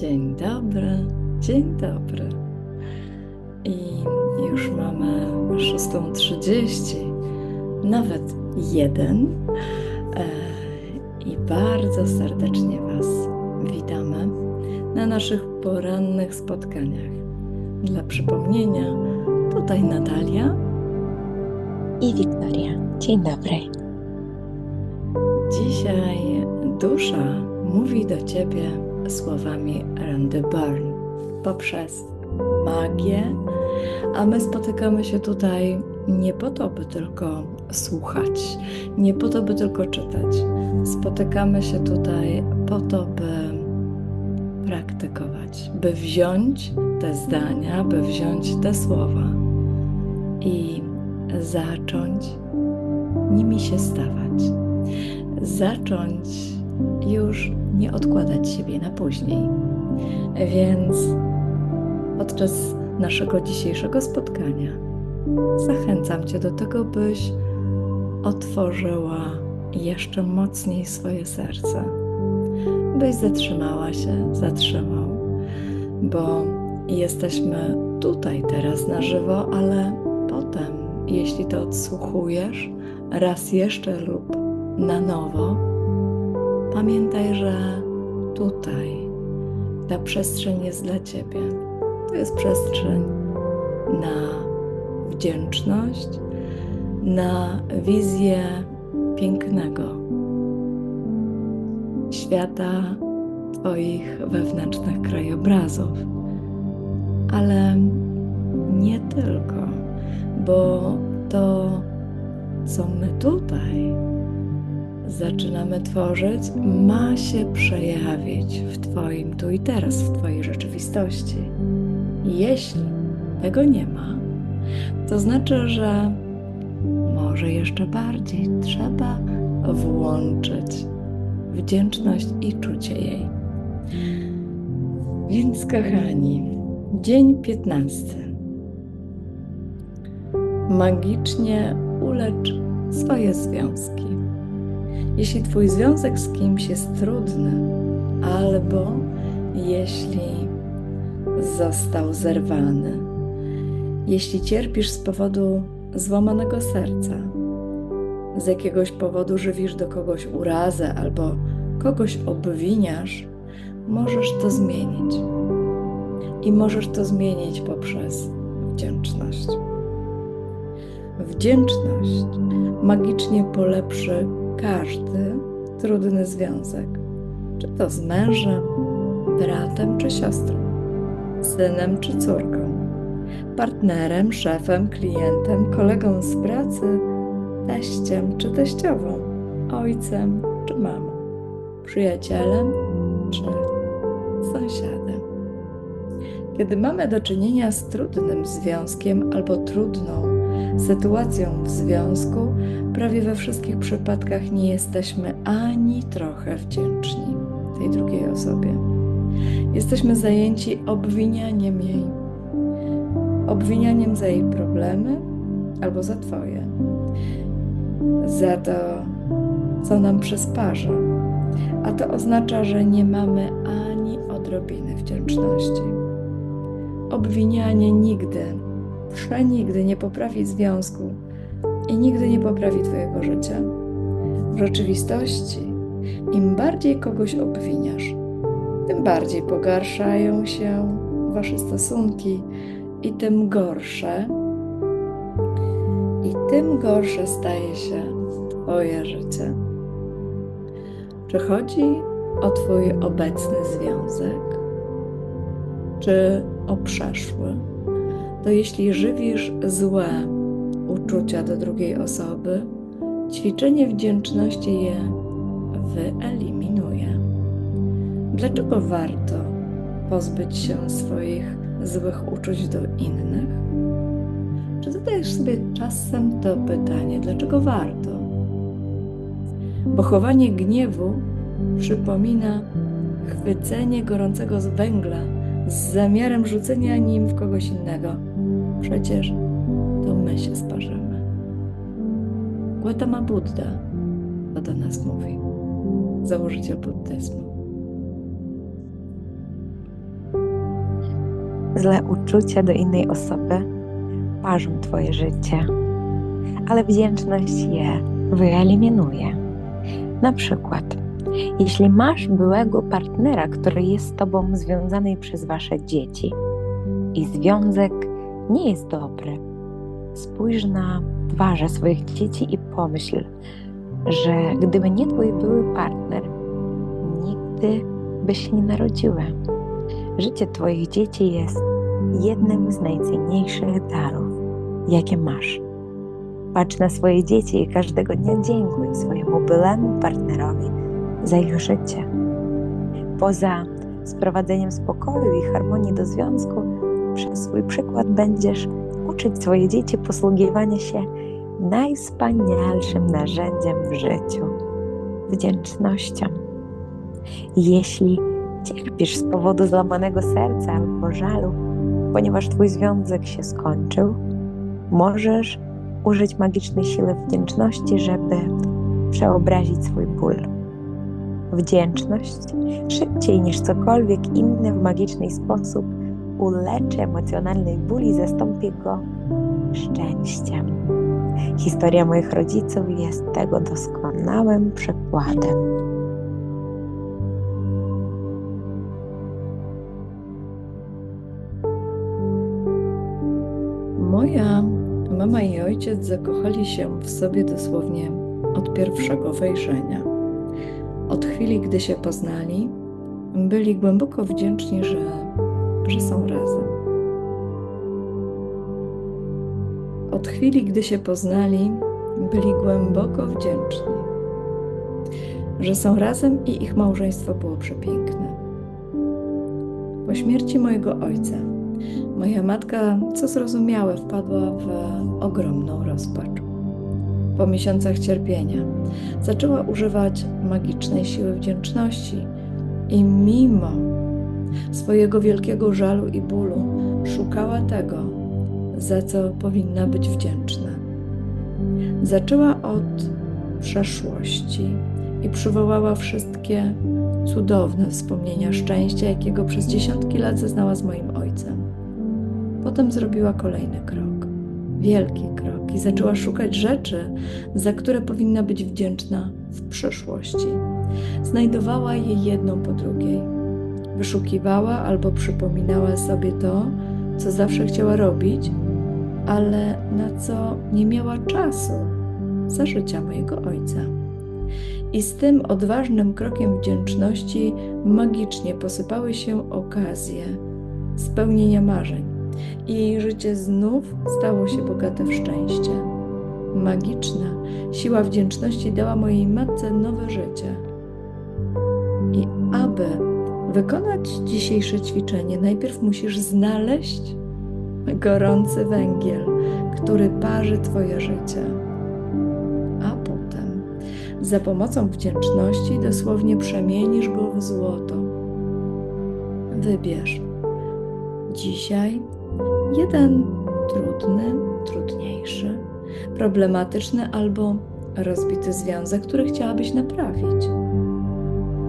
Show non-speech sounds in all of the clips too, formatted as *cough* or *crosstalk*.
Dzień dobry, dzień dobry. I już mamy 6.30, nawet jeden. E, I bardzo serdecznie Was witamy na naszych porannych spotkaniach. Dla przypomnienia, tutaj Natalia i Wiktoria. Dzień dobry. Dzisiaj dusza mówi do Ciebie słowami Randy Byrne poprzez magię, a my spotykamy się tutaj nie po to, by tylko słuchać, nie po to, by tylko czytać. Spotykamy się tutaj po to, by praktykować, by wziąć te zdania, by wziąć te słowa i zacząć nimi się stawać. Zacząć już nie odkładać siebie na później. Więc podczas naszego dzisiejszego spotkania zachęcam Cię do tego, byś otworzyła jeszcze mocniej swoje serce, byś zatrzymała się, zatrzymał, bo jesteśmy tutaj teraz na żywo, ale potem, jeśli to odsłuchujesz raz jeszcze lub na nowo, Pamiętaj, że tutaj ta przestrzeń jest dla Ciebie. To jest przestrzeń na wdzięczność, na wizję pięknego świata Twoich wewnętrznych krajobrazów. Ale nie tylko, bo to, co my tutaj zaczynamy tworzyć, ma się przejawić w Twoim tu i teraz, w Twojej rzeczywistości. Jeśli tego nie ma, to znaczy, że może jeszcze bardziej trzeba włączyć wdzięczność i czucie jej. Więc, kochani, dzień 15. Magicznie ulecz swoje związki. Jeśli Twój związek z kimś jest trudny, albo jeśli został zerwany, jeśli cierpisz z powodu złamanego serca, z jakiegoś powodu żywisz do kogoś urazę albo kogoś obwiniasz, możesz to zmienić. I możesz to zmienić poprzez wdzięczność. Wdzięczność magicznie polepszy każdy trudny związek, czy to z mężem, bratem czy siostrą, synem czy córką, partnerem, szefem, klientem, kolegą z pracy, teściem czy teściową, ojcem czy mamą, przyjacielem czy sąsiadem. Kiedy mamy do czynienia z trudnym związkiem albo trudną sytuacją w związku, prawie we wszystkich przypadkach nie jesteśmy ani trochę wdzięczni tej drugiej osobie. Jesteśmy zajęci obwinianiem jej, obwinianiem za jej problemy albo za Twoje, za to, co nam przysparza. A to oznacza, że nie mamy ani odrobiny wdzięczności. Obwinianie nigdy przenigdy nie poprawi związku i nigdy nie poprawi Twojego życia. W rzeczywistości, im bardziej kogoś obwiniasz, tym bardziej pogarszają się Wasze stosunki i tym gorsze, i tym gorsze staje się Twoje życie. Czy chodzi o Twój obecny związek, czy o przeszły? To jeśli żywisz złe uczucia do drugiej osoby, ćwiczenie wdzięczności je wyeliminuje. Dlaczego warto pozbyć się swoich złych uczuć do innych? Czy zadajesz sobie czasem to pytanie, dlaczego warto? Bo chowanie gniewu przypomina chwycenie gorącego z węgla z zamiarem rzucenia nim w kogoś innego. Przecież to my się sparzymy. Gautama Buddha to do nas mówi, założyciel buddyzmu. złe uczucia do innej osoby parzą Twoje życie, ale wdzięczność je wyeliminuje. Na przykład, jeśli masz byłego partnera, który jest z Tobą związany przez Wasze dzieci i związek nie jest dobry, spójrz na twarze swoich dzieci i pomyśl, że gdyby nie Twój były partner, nigdy by się nie narodziły. Życie Twoich dzieci jest jednym z najcenniejszych darów, jakie masz. Patrz na swoje dzieci i każdego dnia dziękuj swojemu bylemu partnerowi za ich życie. Poza sprowadzeniem spokoju i harmonii do związku, przez swój przykład będziesz uczyć swoje dzieci posługiwania się najwspanialszym narzędziem w życiu wdzięcznością. Jeśli cierpisz z powodu złamanego serca albo żalu, ponieważ Twój związek się skończył, możesz użyć magicznej siły wdzięczności, żeby przeobrazić swój ból. Wdzięczność szybciej niż cokolwiek inne w magiczny sposób uleczy emocjonalny ból i zastąpi go szczęściem. Historia moich rodziców jest tego doskonałym przykładem. Moja mama i ojciec zakochali się w sobie dosłownie od pierwszego wejrzenia. Od chwili, gdy się poznali, byli głęboko wdzięczni, że, że są razem. Od chwili, gdy się poznali, byli głęboko wdzięczni, że są razem i ich małżeństwo było przepiękne. Po śmierci mojego ojca Moja matka, co zrozumiałe, wpadła w ogromną rozpacz. Po miesiącach cierpienia zaczęła używać magicznej siły wdzięczności i mimo swojego wielkiego żalu i bólu szukała tego, za co powinna być wdzięczna. Zaczęła od przeszłości i przywołała wszystkie cudowne wspomnienia szczęścia, jakiego przez dziesiątki lat zeznała z moim ojcem. Potem zrobiła kolejny krok, wielki krok, i zaczęła szukać rzeczy, za które powinna być wdzięczna w przyszłości. Znajdowała je jedną po drugiej. Wyszukiwała albo przypominała sobie to, co zawsze chciała robić, ale na co nie miała czasu za życia mojego ojca. I z tym odważnym krokiem wdzięczności magicznie posypały się okazje spełnienia marzeń i życie znów stało się bogate w szczęście. Magiczna siła wdzięczności dała mojej matce nowe życie. I aby wykonać dzisiejsze ćwiczenie, najpierw musisz znaleźć gorący węgiel, który parzy Twoje życie. A potem za pomocą wdzięczności dosłownie przemienisz go w złoto. Wybierz dzisiaj Jeden trudny, trudniejszy, problematyczny albo rozbity związek, który chciałabyś naprawić.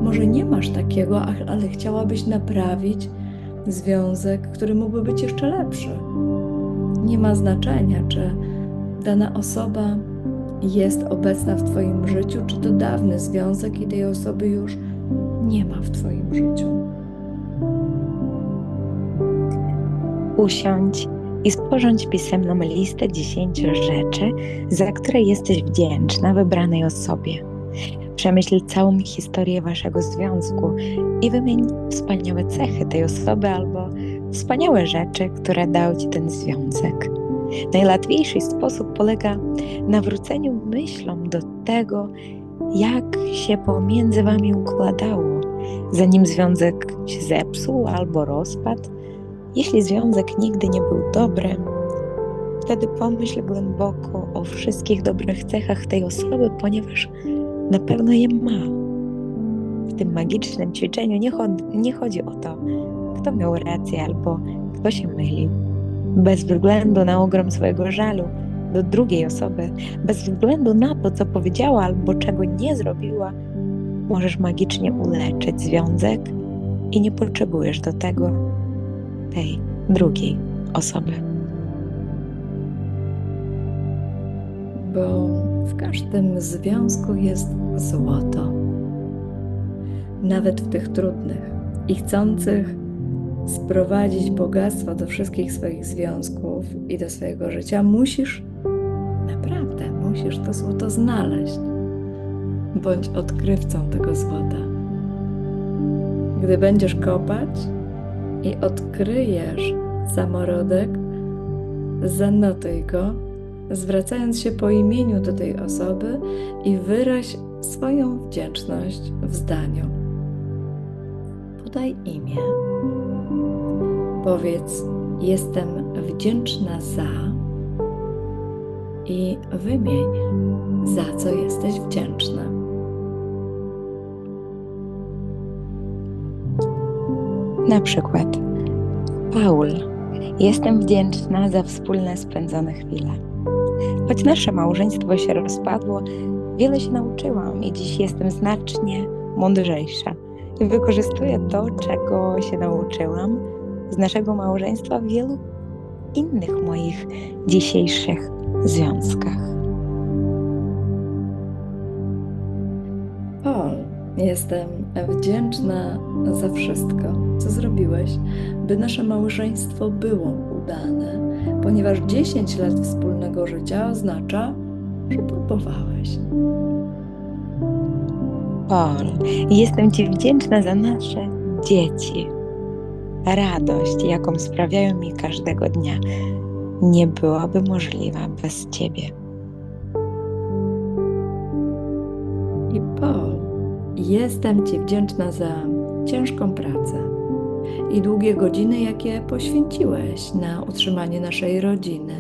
Może nie masz takiego, ale chciałabyś naprawić związek, który mógłby być jeszcze lepszy. Nie ma znaczenia, czy dana osoba jest obecna w Twoim życiu, czy to dawny związek i tej osoby już nie ma w Twoim życiu. usiądź i sporządź pisemną listę dziesięciu rzeczy, za które jesteś wdzięczna wybranej osobie. Przemyśl całą historię waszego związku i wymień wspaniałe cechy tej osoby albo wspaniałe rzeczy, które dał ci ten związek. Najłatwiejszy sposób polega na wróceniu myślą do tego, jak się pomiędzy wami układało, zanim związek się zepsuł albo rozpadł jeśli związek nigdy nie był dobry, wtedy pomyśl głęboko o wszystkich dobrych cechach tej osoby, ponieważ na pewno je ma. W tym magicznym ćwiczeniu nie, chodzi, nie chodzi o to, kto miał rację albo kto się mylił. Bez względu na ogrom swojego żalu do drugiej osoby, bez względu na to, co powiedziała albo czego nie zrobiła, możesz magicznie uleczyć związek i nie potrzebujesz do tego tej drugiej osoby. Bo w każdym związku jest złoto. Nawet w tych trudnych i chcących sprowadzić bogactwo do wszystkich swoich związków i do swojego życia, musisz, naprawdę, musisz to złoto znaleźć. Bądź odkrywcą tego złota. Gdy będziesz kopać i odkryjesz samorodek, zanotuj go, zwracając się po imieniu do tej osoby i wyraź swoją wdzięczność w zdaniu. Podaj imię. Powiedz: Jestem wdzięczna za i wymień, za co jesteś wdzięczna. Na przykład, Paul, jestem wdzięczna za wspólne spędzone chwile. Choć nasze małżeństwo się rozpadło, wiele się nauczyłam i dziś jestem znacznie mądrzejsza. I wykorzystuję to, czego się nauczyłam z naszego małżeństwa w wielu innych moich dzisiejszych związkach. Paul, jestem wdzięczna za wszystko, co zrobiłeś, by nasze małżeństwo było udane, ponieważ 10 lat wspólnego życia oznacza, że próbowałeś. Paul, jestem Ci wdzięczna za nasze dzieci. Radość, jaką sprawiają mi każdego dnia, nie byłaby możliwa bez Ciebie. I Paul, jestem Ci wdzięczna za ciężką pracę i długie godziny, jakie poświęciłeś na utrzymanie naszej rodziny,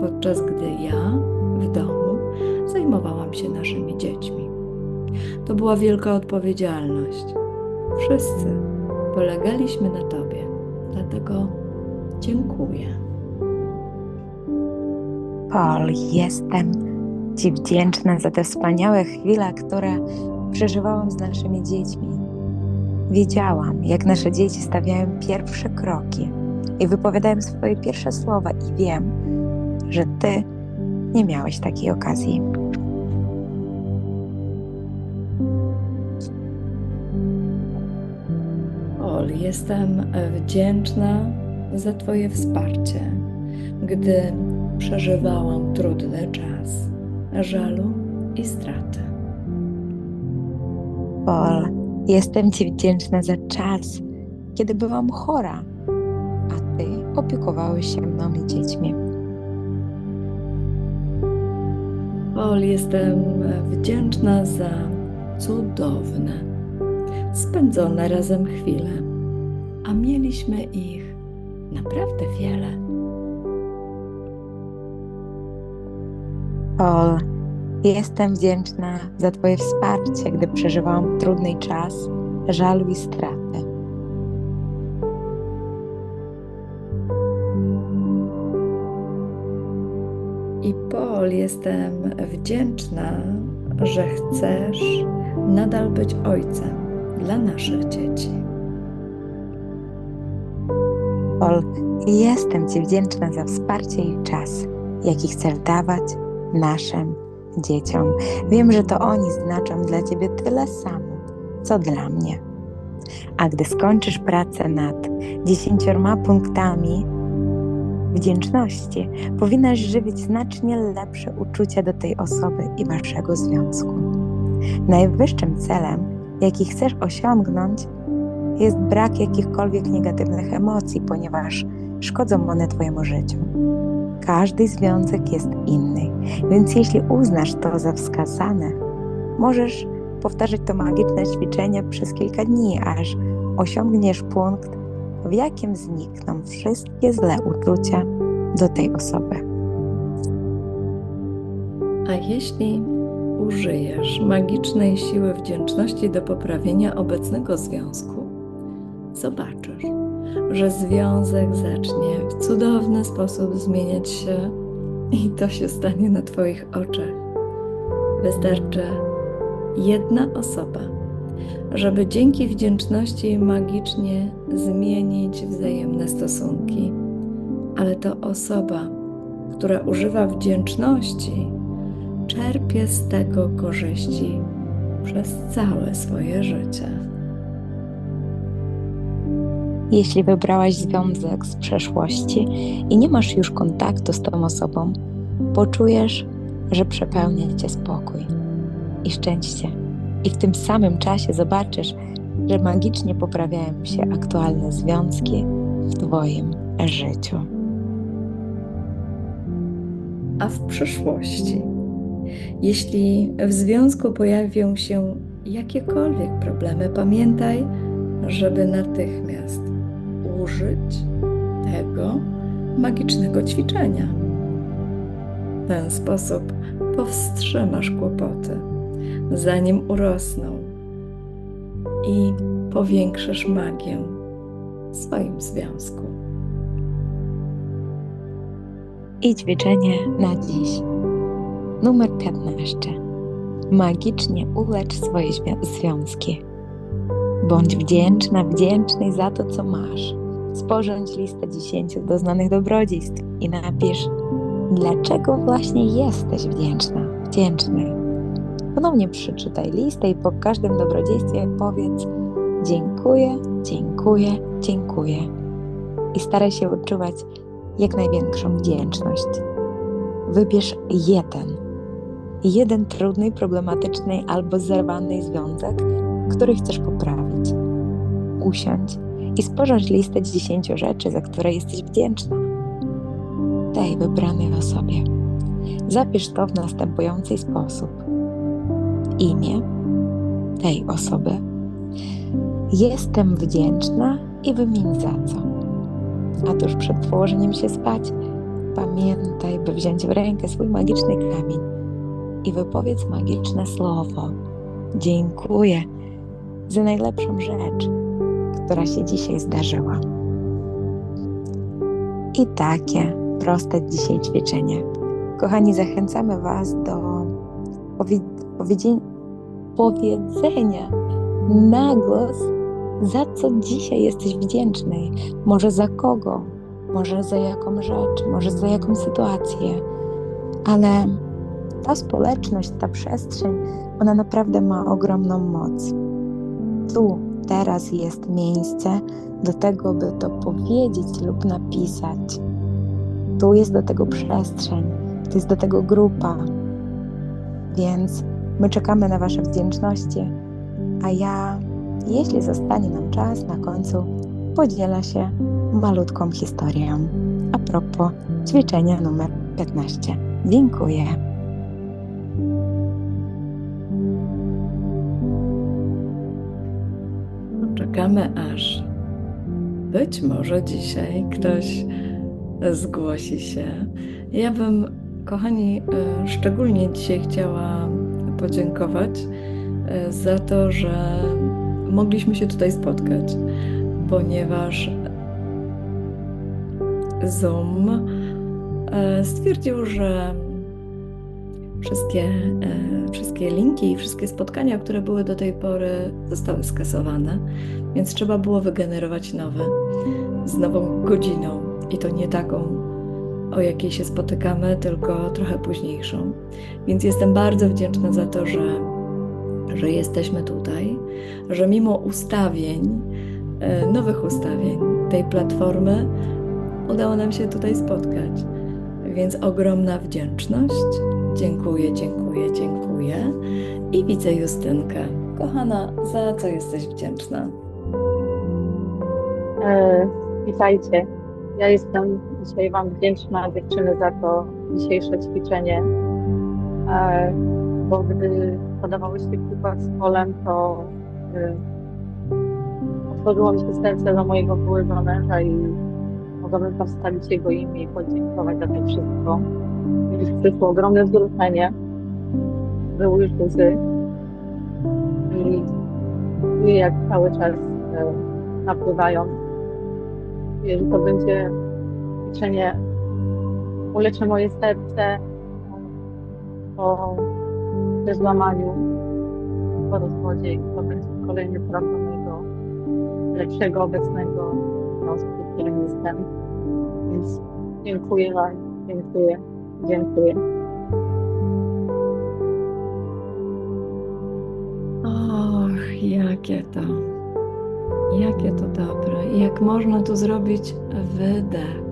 podczas gdy ja w domu zajmowałam się naszymi dziećmi. To była wielka odpowiedzialność. Wszyscy polegaliśmy na Tobie, dlatego dziękuję. Paul, jestem Ci wdzięczna za te wspaniałe chwile, które przeżywałam z naszymi dziećmi. Wiedziałam, jak nasze dzieci stawiają pierwsze kroki i wypowiadają swoje pierwsze słowa, i wiem, że Ty nie miałeś takiej okazji. Paul, jestem wdzięczna za Twoje wsparcie, gdy przeżywałam trudny czas żalu i straty. Paul, jestem Ci wdzięczna za czas, kiedy byłam chora, a Ty opiekowałeś się mną i dziećmi. Paul, jestem wdzięczna za cudowne, spędzone razem chwile, a mieliśmy ich naprawdę wiele. Paul, jestem wdzięczna za Twoje wsparcie, gdy przeżywałam trudny czas, żalu i straty. I Paul, jestem wdzięczna, że chcesz nadal być ojcem dla naszych dzieci. Paul, jestem Ci wdzięczna za wsparcie i czas, jaki chcesz dawać naszym dzieciom. Wiem, że to oni znaczą dla Ciebie tyle samo, co dla mnie. A gdy skończysz pracę nad dziesięciorma punktami wdzięczności, powinnaś żywić znacznie lepsze uczucia do tej osoby i Waszego związku. Najwyższym celem, jaki chcesz osiągnąć, jest brak jakichkolwiek negatywnych emocji, ponieważ szkodzą one Twojemu życiu. Każdy związek jest inny, więc jeśli uznasz to za wskazane, możesz powtarzać to magiczne ćwiczenie przez kilka dni, aż osiągniesz punkt, w jakim znikną wszystkie złe uczucia do tej osoby. A jeśli użyjesz magicznej siły wdzięczności do poprawienia obecnego związku, zobaczysz, że związek zacznie w cudowny sposób zmieniać się i to się stanie na Twoich oczach. Wystarczy jedna osoba, żeby dzięki wdzięczności magicznie zmienić wzajemne stosunki ale to osoba, która używa wdzięczności, czerpie z tego korzyści przez całe swoje życie. Jeśli wybrałaś związek z przeszłości i nie masz już kontaktu z tą osobą, poczujesz, że przepełnia cię spokój i szczęście. I w tym samym czasie zobaczysz, że magicznie poprawiają się aktualne związki w Twoim życiu. A w przyszłości, jeśli w związku pojawią się jakiekolwiek problemy, pamiętaj, żeby natychmiast użyć tego magicznego ćwiczenia. W ten sposób powstrzymasz kłopoty, zanim urosną i powiększysz magię w swoim związku. I ćwiczenie na dziś. Numer 15. Magicznie ulecz swoje związki. Bądź wdzięczna, wdzięczny za to, co masz. Sporządź listę 10 doznanych dobrodziejstw i napisz, dlaczego właśnie jesteś wdzięczna, wdzięczny. Ponownie przeczytaj listę i po każdym dobrodziejstwie powiedz dziękuję, dziękuję, dziękuję. I staraj się odczuwać jak największą wdzięczność. Wybierz jeden, jeden trudny, problematyczny albo zerwany związek, który chcesz poprawić. Usiądź i sporządź listę 10 rzeczy, za które jesteś wdzięczna. Tej wybranej osobie. Zapisz to w następujący sposób. Imię tej osoby. Jestem wdzięczna i wymień za co. A tuż przed położeniem się spać, pamiętaj, by wziąć w rękę swój magiczny kamień i wypowiedz magiczne słowo. Dziękuję za najlepszą rzecz, która się dzisiaj zdarzyła. I takie proste dzisiaj ćwiczenie. Kochani, zachęcamy Was do powie powiedzenia na głos, za co dzisiaj jesteś wdzięczny. Może za kogo, może za jaką rzecz, może za jaką sytuację, ale ta społeczność, ta przestrzeń, ona naprawdę ma ogromną moc. Tu, teraz jest miejsce do tego, by to powiedzieć lub napisać. Tu jest do tego przestrzeń, to jest do tego grupa. Więc my czekamy na Wasze wdzięczności, a ja, jeśli zostanie nam czas, na końcu podzielę się malutką historią. A propos ćwiczenia numer 15. Dziękuję. Czekamy aż być może dzisiaj ktoś zgłosi się. Ja bym, kochani, e, szczególnie dzisiaj chciała podziękować e, za to, że mogliśmy się tutaj spotkać, ponieważ Zoom e, stwierdził, że wszystkie, wszystkie linki i wszystkie spotkania, które były do tej pory, zostały skasowane, więc trzeba było wygenerować nowe z nową godziną i to nie taką, o jakiej się spotykamy, tylko trochę późniejszą. Więc jestem bardzo wdzięczna za to, że, że jesteśmy tutaj, że mimo ustawień, e, nowych ustawień tej platformy, udało nam się tutaj spotkać. Więc ogromna wdzięczność. Dziękuję, dziękuję, dziękuję. I widzę Justynkę. Kochana, za co jesteś wdzięczna? E, witajcie. Ja jestem dzisiaj Wam wdzięczna, dziewczyny, za to dzisiejsze ćwiczenie, e, bo gdy podawałyście przykład z polem, to e, otworzyło mi się serce do mojego byłego męża i mogłabym tam jego imię i podziękować za to wszystko. Już przyszło ogromne wzruszenie, były już łzy i czuję, jak cały czas e, napływają że to będzie ćwiczenie uleczy moje serce po złamaniu, po rozwodzie i to będzie kolejny krok do mojego lepszego, obecnego związku, w którym jestem. Więc Dziękuję Wam. Dziękuję. Dziękuję. Och, jakie to, jakie to dobre. Jak można tu zrobić wydech.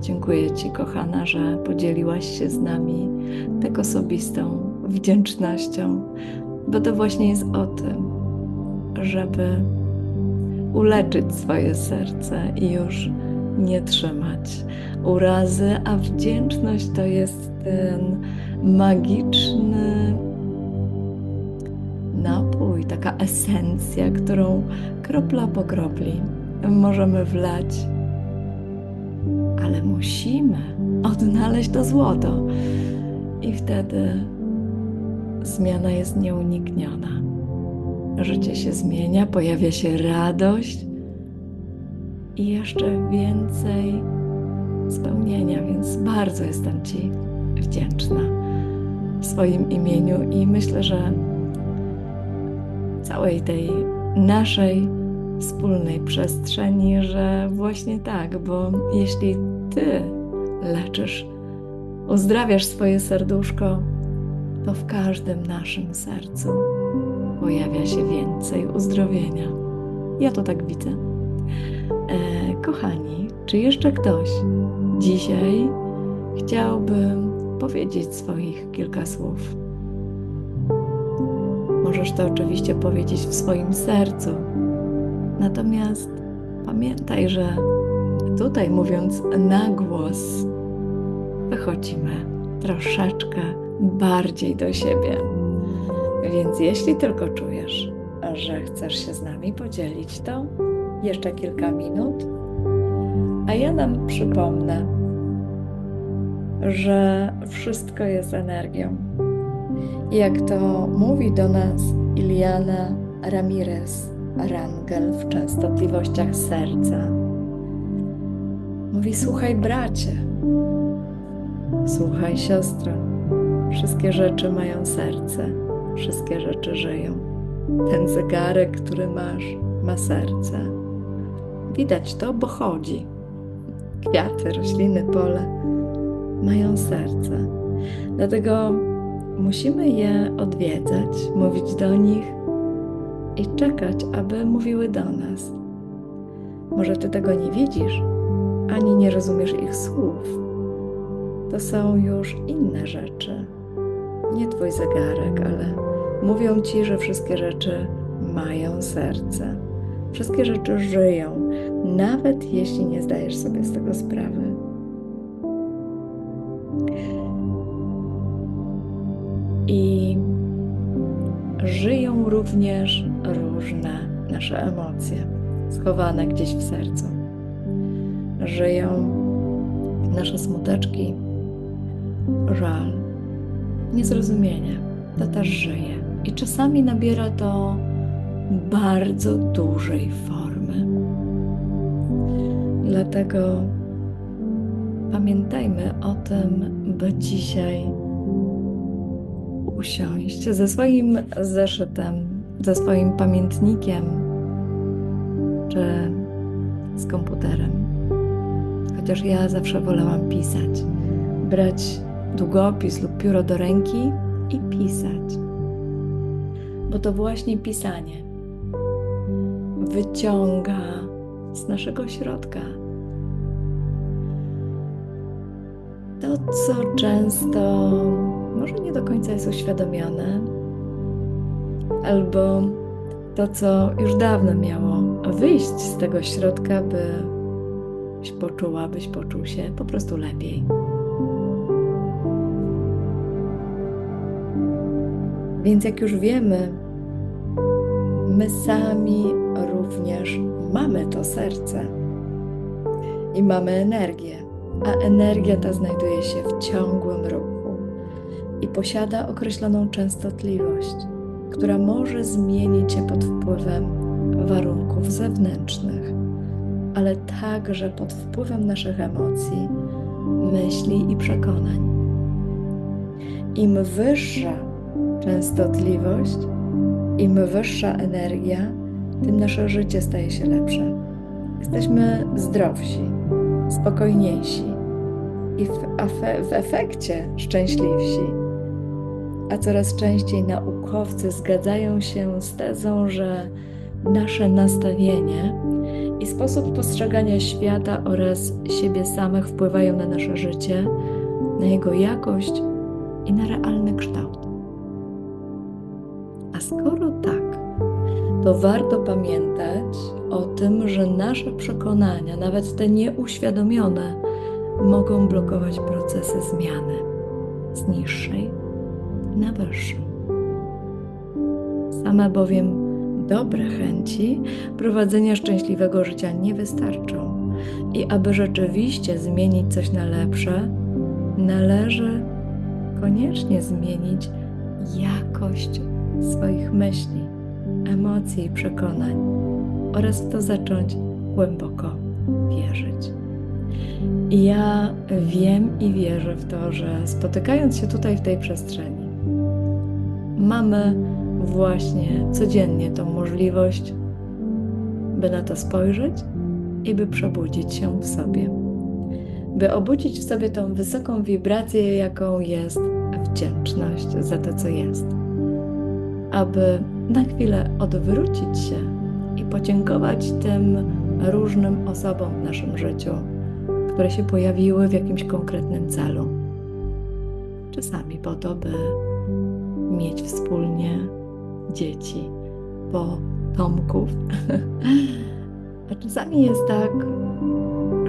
Dziękuję Ci, kochana, że podzieliłaś się z nami tak osobistą wdzięcznością, bo to właśnie jest o tym, żeby uleczyć swoje serce i już nie trzymać. Urazy, a wdzięczność to jest ten magiczny napój, taka esencja, którą kropla po kropli możemy wlać, ale musimy odnaleźć to złoto. I wtedy zmiana jest nieunikniona. Życie się zmienia, pojawia się radość i jeszcze więcej spełnienia, więc bardzo jestem Ci wdzięczna w swoim imieniu i myślę, że całej tej naszej wspólnej przestrzeni, że właśnie tak, bo jeśli Ty leczysz, uzdrawiasz swoje serduszko, to w każdym naszym sercu pojawia się więcej uzdrowienia. Ja to tak widzę. Kochani, czy jeszcze ktoś dzisiaj chciałby powiedzieć swoich kilka słów? Możesz to oczywiście powiedzieć w swoim sercu. Natomiast pamiętaj, że tutaj mówiąc na głos, wychodzimy troszeczkę bardziej do siebie. Więc jeśli tylko czujesz, że chcesz się z nami podzielić, to jeszcze kilka minut, a ja nam przypomnę, że wszystko jest energią. Jak to mówi do nas Iliana Ramirez Rangel w częstotliwościach serca. Mówi: Słuchaj, bracie, słuchaj, siostro. Wszystkie rzeczy mają serce, wszystkie rzeczy żyją. Ten zegarek, który masz, ma serce. Widać to, bo chodzi. Kwiaty, rośliny, pole mają serce. Dlatego musimy je odwiedzać, mówić do nich i czekać, aby mówiły do nas. Może ty tego nie widzisz, ani nie rozumiesz ich słów. To są już inne rzeczy. Nie twój zegarek, ale mówią ci, że wszystkie rzeczy mają serce. Wszystkie rzeczy żyją, nawet jeśli nie zdajesz sobie z tego sprawy. I żyją również różne nasze emocje, schowane gdzieś w sercu. Żyją nasze smuteczki, żal, niezrozumienie. To też żyje. I czasami nabiera to bardzo dużej formy. Dlatego pamiętajmy o tym, by dzisiaj usiąść ze swoim zeszytem, ze swoim pamiętnikiem czy z komputerem. Chociaż ja zawsze wolałam pisać, brać długopis lub pióro do ręki i pisać. Bo to właśnie pisanie wyciąga z naszego środka to, co często może nie do końca jest uświadomione, albo to, co już dawno miało wyjść z tego środka, byś poczuła, byś poczuł się po prostu lepiej. Więc jak już wiemy, my sami również mamy to serce i mamy energię, a energia ta znajduje się w ciągłym ruchu i posiada określoną częstotliwość, która może zmienić się pod wpływem warunków zewnętrznych, ale także pod wpływem naszych emocji, myśli i przekonań. Im wyższa częstotliwość, im wyższa energia, tym nasze życie staje się lepsze. Jesteśmy zdrowsi, spokojniejsi i w, w efekcie szczęśliwsi. A coraz częściej naukowcy zgadzają się z tezą, że nasze nastawienie i sposób postrzegania świata oraz siebie samych wpływają na nasze życie, na jego jakość i na realny kształt. A skoro tak, to warto pamiętać o tym, że nasze przekonania, nawet te nieuświadomione, mogą blokować procesy zmiany z niższej na wyższą. Same bowiem dobre chęci prowadzenia szczęśliwego życia nie wystarczą. I aby rzeczywiście zmienić coś na lepsze, należy koniecznie zmienić jakość swoich myśli, emocji i przekonań oraz w to zacząć głęboko wierzyć. I ja wiem i wierzę w to, że spotykając się tutaj w tej przestrzeni, mamy właśnie codziennie tą możliwość, by na to spojrzeć i by przebudzić się w sobie. By obudzić w sobie tą wysoką wibrację, jaką jest wdzięczność za to, co jest. Aby na chwilę odwrócić się i podziękować tym różnym osobom w naszym życiu, które się pojawiły w jakimś konkretnym celu. Czasami po to, by mieć wspólnie dzieci, potomków. *laughs* A czasami jest tak,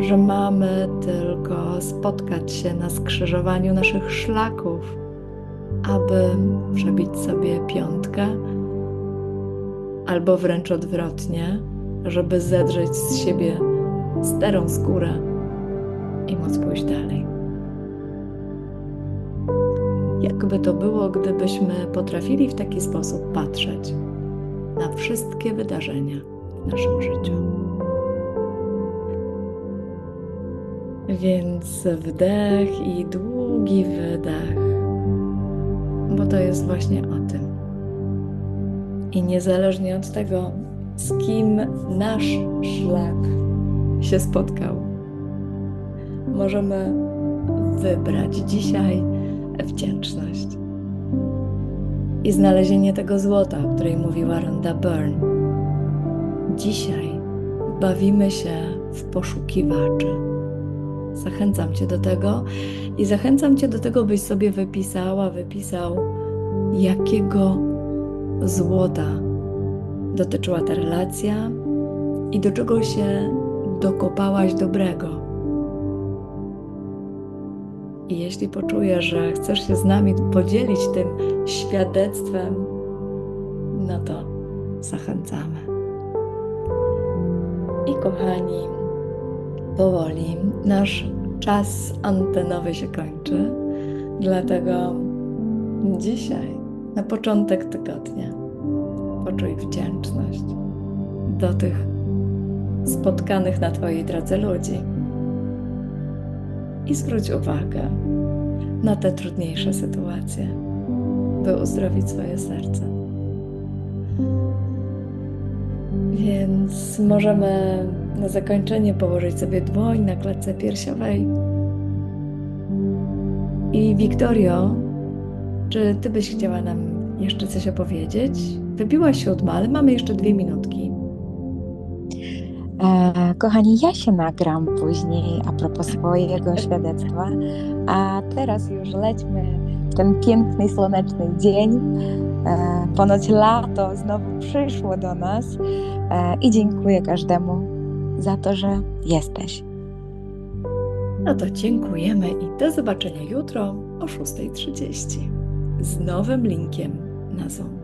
że mamy tylko spotkać się na skrzyżowaniu naszych szlaków, aby przebić sobie piątkę, albo wręcz odwrotnie, żeby zedrzeć z siebie sterą skórę i móc pójść dalej. Jakby to było, gdybyśmy potrafili w taki sposób patrzeć na wszystkie wydarzenia w naszym życiu. Więc wdech i długi wydech, bo to jest właśnie o tym. I niezależnie od tego, z kim nasz szlak się spotkał, możemy wybrać dzisiaj wdzięczność i znalezienie tego złota, o której mówiła Rhonda Byrne. Dzisiaj bawimy się w poszukiwaczy. Zachęcam Cię do tego i zachęcam Cię do tego, byś sobie wypisała, wypisał, jakiego złota dotyczyła ta relacja i do czego się dokopałaś dobrego. I jeśli poczujesz, że chcesz się z nami podzielić tym świadectwem, no to zachęcamy. I kochani, powoli nasz czas antenowy się kończy, dlatego dzisiaj, na początek tygodnia, poczuj wdzięczność do tych spotkanych na Twojej drodze ludzi. I zwróć uwagę na te trudniejsze sytuacje, by uzdrowić swoje serce. Więc możemy na zakończenie położyć sobie dłoń na klatce piersiowej. I Wiktorio, czy Ty byś chciała nam jeszcze coś opowiedzieć? Wybiła siódma, ale mamy jeszcze dwie minutki. E, kochani, ja się nagram później a propos swojego *laughs* świadectwa, a teraz już lećmy w ten piękny, słoneczny dzień. E, ponoć lato znowu przyszło do nas e, i dziękuję każdemu za to, że jesteś. No to dziękujemy i do zobaczenia jutro o 6.30 z nowym linkiem na Zoom.